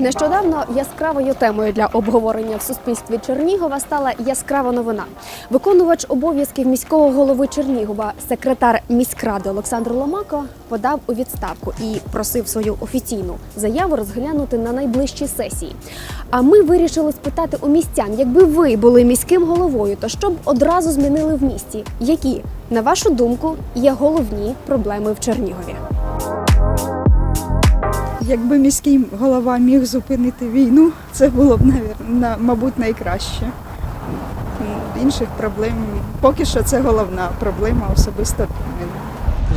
Нещодавно яскравою темою для обговорення в суспільстві Чернігова стала яскрава новина. Виконувач обов'язків міського голови Чернігова, секретар міськради Олександр Ломако подав у відставку і просив свою офіційну заяву розглянути на найближчій сесії. А ми вирішили спитати у містян, якби ви були міським головою, то що б одразу змінили в місті? Які, на вашу думку, є головні проблеми в Чернігові? Якби міський голова міг зупинити війну, це було б, мабуть, найкраще. Інших проблем поки що це головна проблема особисто в мене.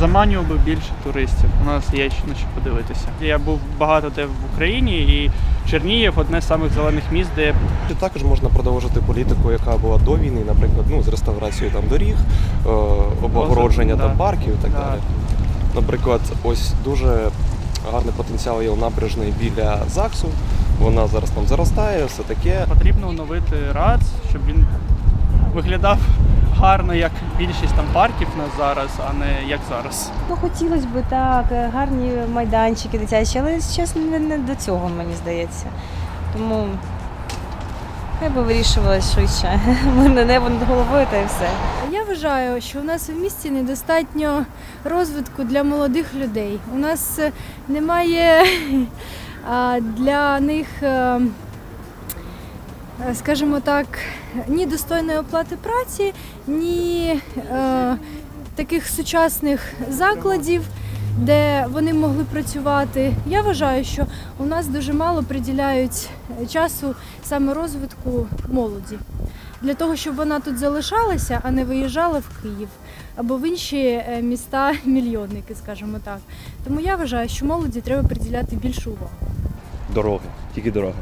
Заманював би більше туристів. У нас є на що подивитися. Я був багато де в Україні, і Чернігів одне з самих зелених міст, де також можна продовжити політику, яка була до війни, наприклад, ну з реставрацією там доріг, е, облагородження Да. там парків і так Да. далі. Наприклад, ось дуже гарний потенціал є у набережної біля ЗАГСу. Вона зараз там заростає, все таке. потрібно оновити РАЦ, щоб він виглядав гарно, як більшість там парків у нас зараз, а не як зараз. Ну, хотілося б так, гарні майданчики дитячі, але чесно, не, до цього, мені здається. Тому хай би вирішувалось швидше. Мирне небо над головою та і все. Вважаю, що у нас в місті недостатньо розвитку для молодих людей. У нас е, немає для них, е, е, скажімо так, ні достойної оплати праці, ні таких сучасних закладів, де вони могли працювати. Я вважаю, що у нас дуже мало приділяють часу саме розвитку молоді для того, щоб вона тут залишалася, а не виїжджала в Київ або в інші е, міста мільйонники, скажімо так. Тому я вважаю, що молоді треба приділяти більшу увагу. Дороги, тільки дороги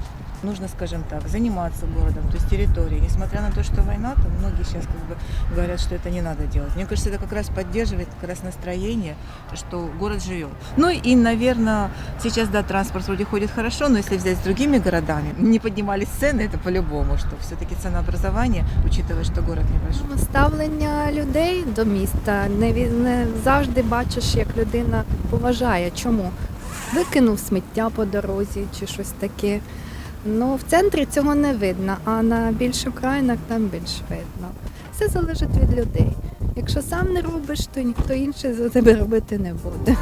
нужно, скажем так, заниматься городом, то есть территорией. Несмотря на то, что война, то многие сейчас как бы говорят, что это не надо делать. Мне кажется, это как раз поддерживает как раз настроение, что город живет. Ну и, наверное, сейчас, да, транспорт вроде ходит хорошо, но если взять с другими городами, не поднимались цены, это по-любому, что все-таки ценообразование, учитывая, что город небольшой. Ставлення людей до міста не, ві- не завжди бачиш, як людина поважає. Чому? Викинув сміття по дорозі чи щось таке. Ну, в центрі цього не видно, а на більш окраїнах там більш видно. Все залежить від людей. Якщо сам не робиш, то ніхто інший за тебе робити не буде.